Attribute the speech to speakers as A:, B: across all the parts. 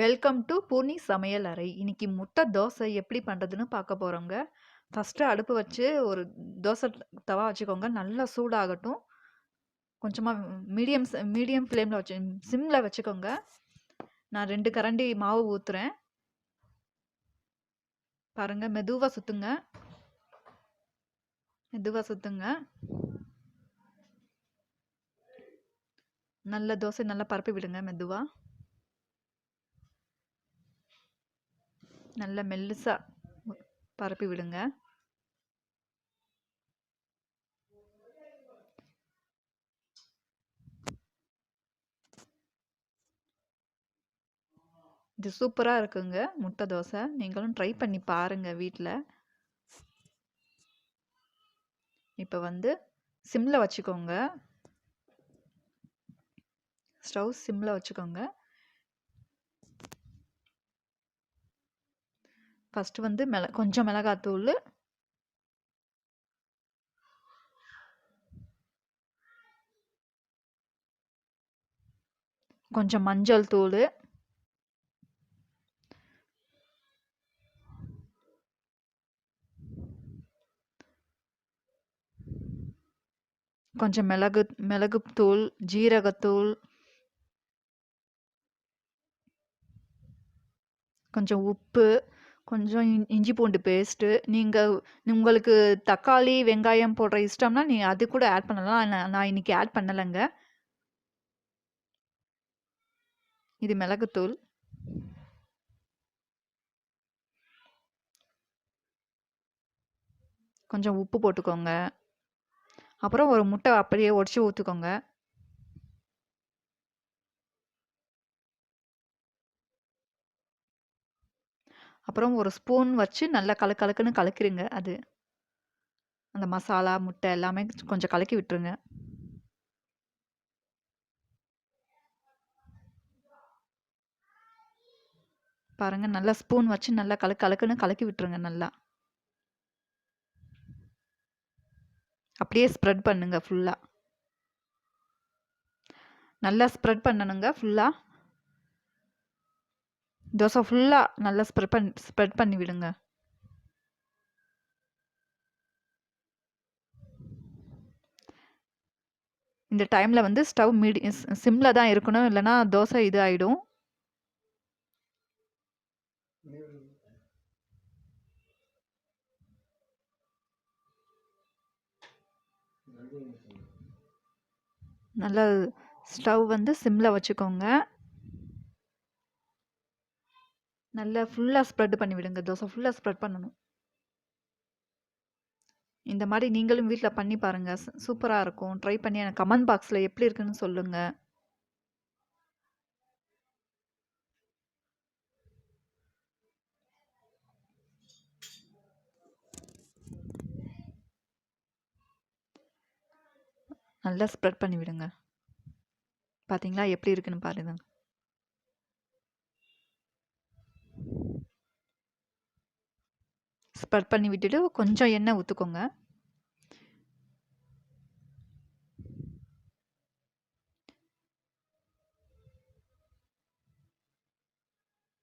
A: Welcome to Poorni சமையல் அறை. இன்னைக்கு முட்டை தோசை எப்படி பண்ணுறதுன்னு பார்க்க போகிறோங்க ஃபர்ஸ்ட்டு அடுப்பு வச்சு ஒரு தோசை தவா வச்சுக்கோங்க. நல்லா சூடாகட்டும். கொஞ்சமாக மீடியம் மீடியம் ஃப்ளேமில் வச்சு சிம்மில் வச்சுக்கோங்க. நான் ரெண்டு கரண்டி மாவு ஊற்றுறேன் பாருங்கள் மெதுவாக சுத்துங்க. மெதுவாக சுத்துங்க. நல்ல தோசை நல்லா பரப்பி விடுங்க மெதுவாக நல்லா மெல்லுசாக பரப்பி விடுங்க. இது சூப்பராக இருக்குங்க முட்டை தோசை. நீங்களும் ட்ரை பண்ணி பாருங்கள் வீட்டில் இப்போ வந்து சிம்ல வச்சுக்கோங்க. ஸ்டவ் சிம்ல வச்சுக்கோங்க. ஃபர்ஸ்ட்டு வந்து மிள கொஞ்சம் மிளகாத்தூள். கொஞ்சம் மஞ்சள் தூள். கொஞ்சம் மிளகு மிளகுத்தூள், ஜீரகத்தூள். கொஞ்சம் உப்பு, கொஞ்சம் இஞ்சி பூண்டு பேஸ்ட்டு. நீங்கள் உங்களுக்கு தக்காளி, வெங்காயம் போடுற இஷ்டம்னா நீ அது கூட ஆட் பண்ணலாம். நான் இன்னைக்கு ஆட் பண்ணலைங்க இது மிளகுத்தூள். கொஞ்சம் உப்பு போட்டுக்கோங்க. அப்புறம் ஒரு முட்டை அப்படியே உடச்சி ஊற்றுக்கோங்க அப்புறம் ஒரு ஸ்பூன் வச்சு நல்லா கலக்கலக்குன்னு கலக்கிருங்க அது. அந்த மசாலா, முட்டை எல்லாமே கொஞ்சம் கலக்கி விட்டுருங்க. பாருங்க நல்லா ஸ்பூன் வச்சு நல்லா கலக்கு கலக்குன்னு கலக்கி விட்டுருங்க நல்லா. அப்படியே ஸ்ப்ரெட் பண்ணுங்க ஃபுல்லாக நல்லா ஸ்ப்ரெட் பண்ணணுங்க ஃபுல்லாக தோசை ஃபுல்லாக நல்லா ஸ்ப்ரெட் பண் ஸ்ப்ரெட் பண்ணி விடுங்க. இந்த டைமில் வந்து ஸ்டவ் மீடி சிம்மில் தான் இருக்கணும். இல்லைன்னா தோசை இது ஆகிடும் நல்லா ஸ்டவ் வந்து சிம்மில் வச்சுக்கோங்க. நல்லா ஃபுல்லாக ஸ்ப்ரெட் பண்ணி விடுங்க. தோசை ஃபுல்லாக ஸ்ப்ரெட் பண்ணணும். இந்த மாதிரி நீங்களும் வீட்டில் பண்ணி பாருங்கள் சூப்பராக இருக்கும். ட்ரை பண்ணி எனக்கு கமெண்ட் பாக்ஸில் எப்படி இருக்குன்னு சொல்லுங்கள் நல்லா ஸ்ப்ரெட் பண்ணி விடுங்க. பார்த்தீங்களா எப்படி இருக்குன்னு பாருங்க. ஸ்ப்ரெட் பண்ணி விட்டுட்டு கொஞ்சம் எண்ணெய் ஊற்றுக்கோங்க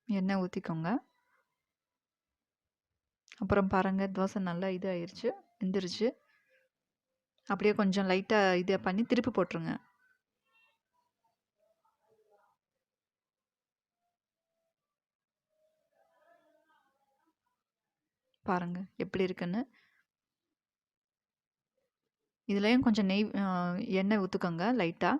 A: எண்ணெய் ஊற்றிக்கோங்க அப்புறம் பாருங்கள் தோசை நல்லா இது ஆயிடுச்சு வெந்துருச்சு. அப்படியே கொஞ்சம் லைட்டாக இத பண்ணி திருப்பி போட்டுருங்க. பாருங்க எப்படி இருக்குன்னு. இதுலயும் கொஞ்சம் நெய் எண்ணெய் ஊற்றுக்கோங்க லைட்டா.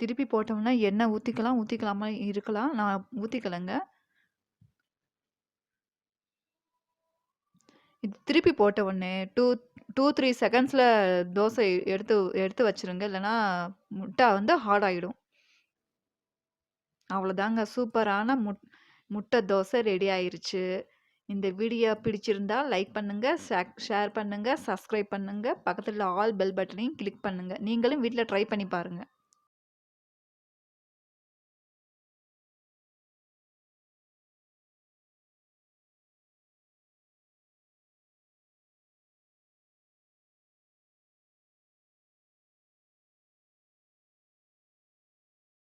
A: திருப்பி போட்டோம்னா எண்ணெய் ஊத்திக்கலாம், ஊற்றிக்கலாமா இருக்கலாம். நான் ஊத்திக்கலங்க. இது திருப்பி போட்ட உடனே டூ டூ த்ரீ செகண்ட்ஸில் தோசை எடுத்து எடுத்து வச்சுருங்க. இல்லைனா முட்டை வந்து ஹார்ட் ஆகிடும் அவ்வளோதாங்க சூப்பரான முட் முட்டை தோசை ரெடி ஆயிருச்சு. இந்த வீடியோ பிடிச்சிருந்தா லைக் பண்ணுங்கள் ஷேக் ஷேர் பண்ணுங்கள் சப்ஸ்கிரைப் பண்ணுங்கள் பக்கத்தில் ஆல் பெல் பட்டனையும் கிளிக் பண்ணுங்கள் நீங்களும் வீட்டில் ட்ரை பண்ணி பாருங்கள்